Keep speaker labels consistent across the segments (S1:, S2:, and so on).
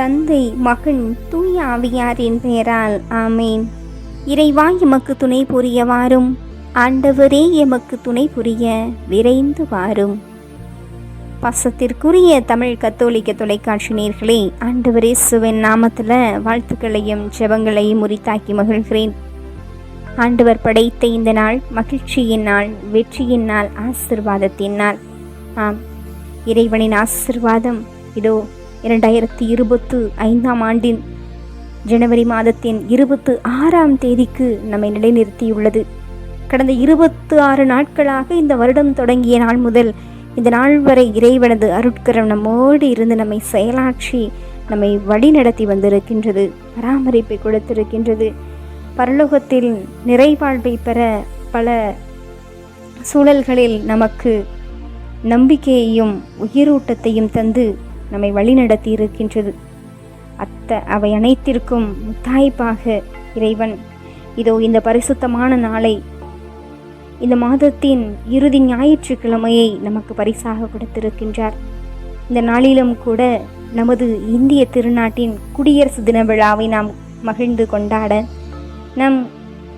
S1: தந்தை மகன் தூய ஆவியாரின் பெயரால். ஆமேன். இறைவா எமக்கு துணை புரிய வாரும் ஆண்டவரே எமக்கு துணை புரிய விரைந்து வாரும். பாசத்திற்குரிய தமிழ் கத்தோலிக்க தொலைக்காட்சி நேர்களே ஆண்டவரே சுவன் நாமத்தில் வாழ்த்துக்களையும் ஜெபங்களையும் உரித்தாக்கி மகிழ்கிறேன். ஆண்டவர் படைத்த இந்த நாள் மகிழ்ச்சியின் நாள் வெற்றியின் நாள் ஆசிர்வாதத்தின் நாள். ஆம். இறைவனின் ஆசிர்வாதம் இதோ இரண்டாயிரத்தி இருபத்து ஐந்தாம் ஆண்டின் ஜனவரி மாதத்தின் இருபத்து ஆறாம் தேதிக்கு நம்மை நிலைநிறுத்தியுள்ளது. கடந்த இருபத்து ஆறு நாட்களாக இந்த வருடம் தொடங்கிய நாள் முதல் இந்த நாள் வரை இறைவனது அருட்கரம் நம்மோடு இருந்து நம்மை செயலாற்றி நம்மை வழிநடத்தி வந்திருக்கின்றது பராமரிப்பை கொடுத்திருக்கின்றது. பரலோகத்தில் நிறைவாழ்வை பெற பல சூழல்களில் நமக்கு நம்பிக்கையையும் உயிரூட்டத்தையும் தந்து நம்மை வழிநடத்தி இருக்கின்றது அத்த அவை அனைத்திற்கும் முத்தாய்ப்பாக இறைவன் இதோ இந்த பரிசுத்தமான நாளை இந்த மாதத்தின் இறுதி ஞாயிற்றுக்கிழமையை நமக்கு பரிசாக கொடுத்திருக்கின்றார். இந்த நாளிலும் கூட நமது இந்திய திருநாட்டின் குடியரசு தின விழாவை நாம் மகிழ்ந்து கொண்டாட நம்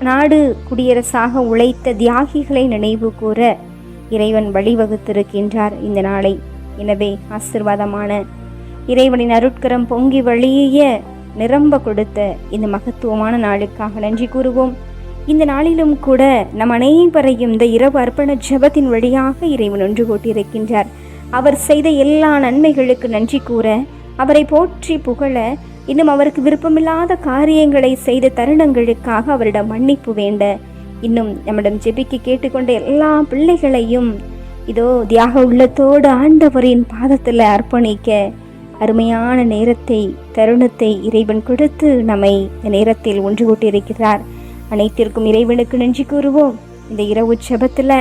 S1: நாடு குடியரசாக உழைத்த தியாகிகளை நினைவு கூற இறைவன் வழிவகுத்திருக்கின்றார் இந்த நாளை. எனவே ஆசிர்வாதமான. இறைவனின் அருட்கரம் பொங்கி வழிய நிரம்ப கொடுத்த இந்த மகத்துவமான நாளுக்காக நன்றி கூறுவோம். இந்த நாளிலும் கூட நம் அனைவரையும் இந்த இரவு அர்ப்பண ஜெபத்தின் வழியாக இறைவன் ஒன்று கூட்டியிருக்கின்றார். அவர் செய்த எல்லா நன்மைகளுக்கு நன்றி கூற அவரை போற்றி புகழ இன்னும் அவருக்கு விருப்பமில்லாத காரியங்களை செய்த தருணங்களுக்காக அவரிடம் மன்னிப்பு வேண்ட இன்னும் நம்மிடம் ஜெபிக்கு கேட்டுக்கொண்ட எல்லா பிள்ளைகளையும் இதோ தியாக உள்ளத்தோடு ஆண்டவரின் பாதத்தில் அர்ப்பணிக்க அருமையான நேரத்தை தருணத்தை இறைவன் கொடுத்து நம்மை இந்த நேரத்தில் ஒன்று கூட்டியிருக்கிறார். அனைத்திற்கும் இறைவனுக்கு நன்றி கூறுவோம். இந்த இரவு செபத்தில்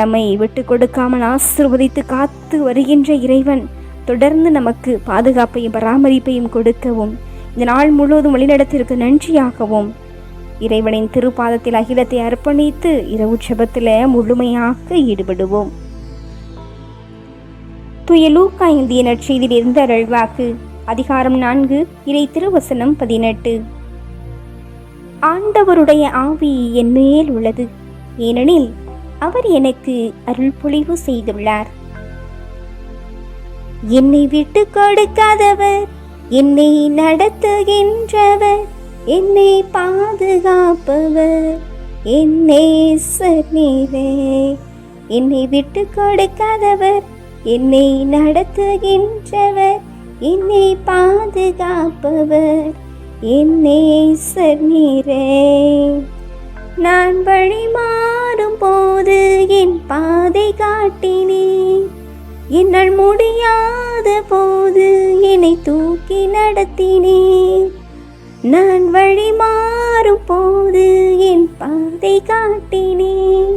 S1: நம்மை விட்டு கொடுக்காமல் ஆசிர்வதித்து காத்து வருகின்ற இறைவன் தொடர்ந்து நமக்கு பாதுகாப்பையும் பராமரிப்பையும் கொடுக்கவும் இந்த நாள் முழுவதும் வழிநடத்திற்கு நன்றியாகவும் இறைவனின் திருப்பாதத்தில் அகிலத்தை அர்ப்பணித்து இரவு செபத்தில் முழுமையாக ஈடுபடுவோம். தூய லூக்கா எழுதிய நற்செய்தியில் இருந்த அருள்வாக்கு. அதிகாரம் நான்கு இறை திருவசனம் பதினெட்டு. ஆண்டவருடைய ஆவி என் மேல் உள்ளது. ஏனெனில் அவர் எனக்கு அருள் பொழிவு செய்துள்ளார். என்னை விட்டு கொடுக்காதவர் என்னை நடத்துகின்றவர் என்னை பாதுகாப்பவர் என்னை என்னை விட்டு கொடுக்காதவர் என்னை நடத்துகின்றவர் என்னை பாதுகாப்பவர் என்னை நீரே நான் வழி மாறும் போது என் பாதை காட்டினேன் என்னால் முடியாத போது என்னை தூக்கி நடத்தினேன் நான் வழி மாறும் போது என் பாதை காட்டினேன்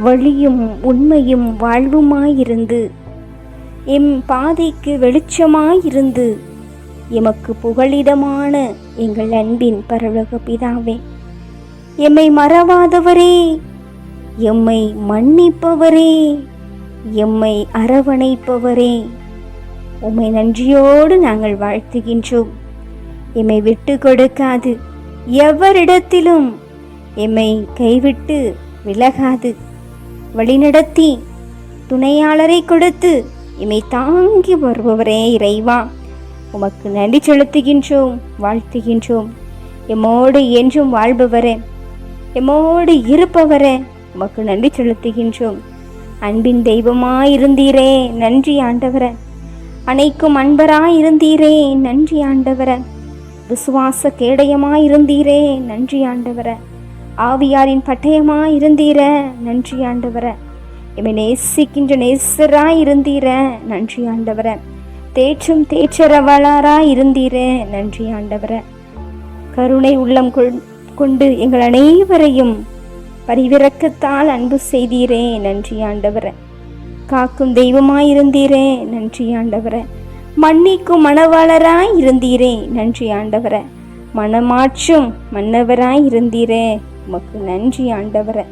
S1: வழியும் உண்மையும் வாழ்வுமாயிருந்து எம் பாதைக்கு வெளிச்சமாயிருந்து எமக்கு புகழிடமான எங்கள் அன்பின் பரலோக பிதாவே எம்மை மறவாதவரே எம்மை மன்னிப்பவரே எம்மை அரவணைப்பவரே. உம்மை நன்றியோடு நாங்கள் வாழ்த்துகின்றோம். எம்மை விட்டு கொடுக்காது. எவரிடத்திலும் எம்மை கைவிட்டு விலகாது. வழிநடத்தி துணையாளரை கொடுத்து இமை தாங்கி வருபவரே இறைவா. உமக்கு நன்றி செலுத்துகின்றோம் வாழ்த்துகின்றோம். எம்மோடு என்றும் வாழ்பவரே எம்மோடு இருப்பவரே உமக்கு நன்றி செலுத்துகின்றோம். அன்பின் தெய்வமாயிருந்தீரே நன்றி ஆண்டவர. அனைக்கும் அன்பராயிருந்தீரே நன்றி ஆண்டவர. விசுவாச கேடயமாயிருந்தீரே நன்றி ஆண்டவர. ஆவியாரின் பட்டயமா இருந்தீர நன்றி ஆண்டவர. எம்மை நேசிக்கின்ற இருந்தீர நன்றி ஆண்டவர. தேற்றும் தேற்றரவலாராய் இருந்தீரே நன்றி ஆண்டவர. கருணை உள்ளம் கொள்- கொண்டு எங்கள் அனைவரையும் பரிவிறக்கத்தால் அன்பு செய்தீரே? நன்றி ஆண்டவர. காக்கும் தெய்வமாயிருந்தீரே? நன்றி ஆண்டவர. மன்னிக்கும் மணவாளராய் இருந்தீரே நன்றி ஆண்டவர. மனமாற்றும் மன்னவராய் இருந்தீரே உமக்கு நன்றி ஆண்டவரை.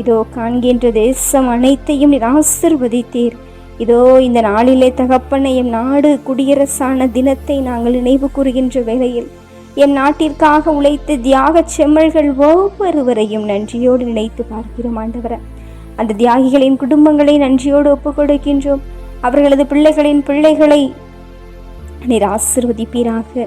S1: இதோ காண்கின்ற தேசம் அனைத்தையும் நீர் ஆசிர்வதித்தீர். இதோ இந்த நாளிலே தகப்பனை எம் நாடு குடியரசான தினத்தை நாங்கள் நினைவு கூறுகின்ற வேளையில் என் நாட்டிற்காக உழைத்த தியாக செம்மல்கள் ஒவ்வொருவரையும் நன்றியோடு நினைத்து பார்க்கிறோம் ஆண்டவரை. அந்த தியாகிகளின் குடும்பங்களை நன்றியோடு ஒப்புக்கொடுக்கின்றோம். அவர்களது பிள்ளைகளின் பிள்ளைகளை நீர் ஆசிர்வதிப்பீராக.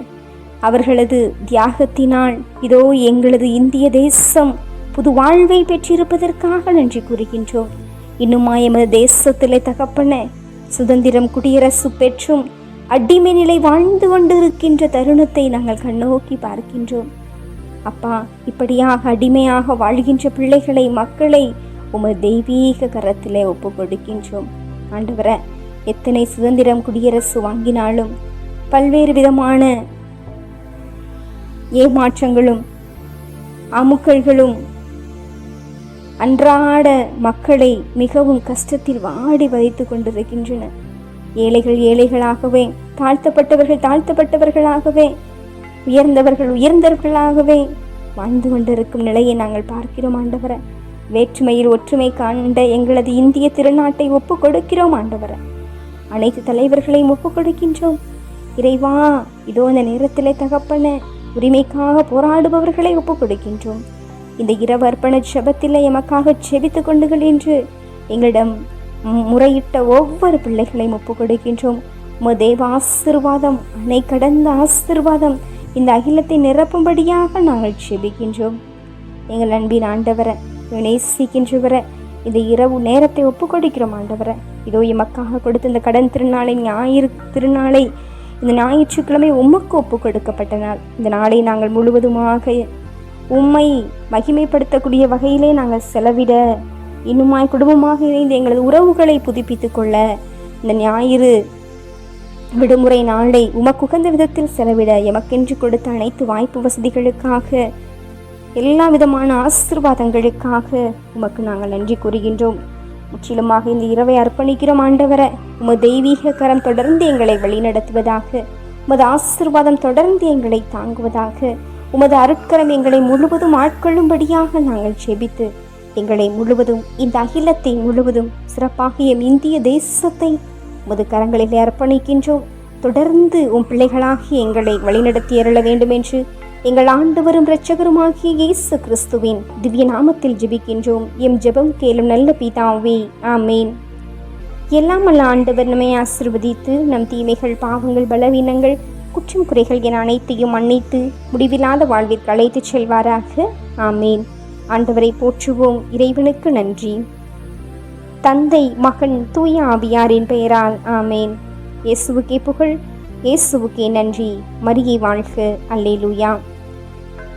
S1: அவர்களது தியாகத்தினால் இதோ எங்களது இந்திய தேசம் புது வாழ்வை பெற்றிருப்பதற்காக நன்றி கூறுகின்றோம். இன்னுமா எமது தேசத்திலே தகப்பன சுதந்திரம் குடியரசு பெற்றும் அடிமை நிலை வாழ்ந்து கொண்டிருக்கின்ற தருணத்தை நாங்கள் கண்ணோக்கி பார்க்கின்றோம். அப்பா இப்படியாக அடிமையாக வாழ்கின்ற பிள்ளைகளை மக்களை உமது தெய்வீக கரத்திலே ஒப்பு கொடுக்கின்றோம். ஆண்டவரே எத்தனை சுதந்திரம் குடியரசு வாங்கினாலும் பல்வேறு விதமான ஏமாற்றங்களும் அமுக்கல்களும் அன்றாட மக்களை மிகவும் கஷ்டத்தில் வாடி வதைத்து கொண்டிருக்கின்றன. ஏழைகள் ஏழைகளாகவே தாழ்த்தப்பட்டவர்கள் தாழ்த்தப்பட்டவர்களாகவே உயர்ந்தவர்கள் உயர்ந்தவர்களாகவே வாழ்ந்து கொண்டிருக்கும் நிலையை நாங்கள் பார்க்கிறோம் ஆண்டவரை. வேற்றுமையில் ஒற்றுமை காண்ட எங்களது இந்திய திருநாட்டை ஒப்புக் கொடுக்கிறோம் ஆண்டவரை. அனைத்து தலைவர்களையும் ஒப்புக் கொடுக்கின்றோம். இறைவா இதோ இந்த நேரத்திலே தகப்பன உரிமைக்காக போராடுபவர்களை ஒப்புக் கொடுக்கின்றோம் இந்த இரவு அர்ப்பண ஜெபத்திலே எமக்காக செபித்துக் கொண்டுகள் என்று எங்களிடம் முறையிட்ட ஒவ்வொரு பிள்ளைகளையும் ஒப்புக் கொடுக்கின்றோம் உமது தேவ ஆசிர்வாதம் அணை கடந்த ஆசிர்வாதம் இந்த அகிலத்தை நிரப்பும்படியாக நாங்கள் செபிக்கின்றோம் எங்கள் அன்பின் ஆண்டவரை நேசிக்கின்றவரை இந்த இரவு நேரத்தை ஒப்புக் கொடுக்கிறோம் ஆண்டவரை. இதோ எமக்காக கொடுத்த இந்த கடன் திருநாளை ஞாயிறு திருநாளை இந்த ஞாயிற்றுக்கிழமை உமக்கு ஒப்பு கொடுக்கப்பட்ட நாள் இந்த நாளை நாங்கள் முழுவதுமாக உம்மை மகிமைப்படுத்தக்கூடிய வகையிலே நாங்கள் செலவிட இன்னுமாய் குடும்பமாக இணைந்து எங்களது உறவுகளை புதுப்பித்துக் கொள்ள இந்த ஞாயிறு விடுமுறை நாளை உமக்குகந்த விதத்தில் செலவிட எமக்கென்று கொடுத்த அனைத்து வாய்ப்பு வசதிகளுக்காக எல்லா விதமான ஆசிர்வாதங்களுக்காக உமக்கு நாங்கள் நன்றி கூறுகின்றோம். முற்றிலுமாக இந்த இரவை அர்ப்பணிக்கிறோம் ஆண்டவரை. உமது தெய்வீக கரம் தொடர்ந்து எங்களை வழிநடத்துவதாக உமது ஆசிர்வாதம் தொடர்ந்து எங்களை தாங்குவதாக உமது அருட்கரம் எங்களை முழுவதும் ஆட்கொள்ளும்படியாக நாங்கள் செபித்து எங்களை முழுவதும் இந்த அகிலத்தை முழுவதும் சிறப்பாக எம் இந்திய தேசத்தை உமது கரங்களிலே அர்ப்பணிக்கின்றோம். தொடர்ந்து உம் பிள்ளைகளாகி எங்களை வழிநடத்தி அருள வேண்டும் என்று எங்கள் ஆண்டவரும் இரட்சகருமாகிய இயேசு கிறிஸ்துவின் திவ்ய நாமத்தில் ஜெபிக்கின்றோம். எம் ஜெபம் கேளும் நல்ல பிதாவே ஆமேன். எல்லாம் அல்ல ஆண்டவர் நம்மை ஆசிர்வதித்து நம் தீமைகள் பாவங்கள் பலவீனங்கள் குற்றம் குறைகள் என அனைத்தையும் மன்னித்து முடிவில்லாத வாழ்விற்கு அழைத்துச் செல்வாராக ஆமேன். ஆண்டவரை போற்றுவோம். இறைவனுக்கு நன்றி. தந்தை மகன் தூய ஆவியாரின் பெயரால் ஆமேன். இயேசுவுக்கே புகழ் இயேசுவுக்கே நன்றி. மரியை வாழ்க. அல்லேலூயா.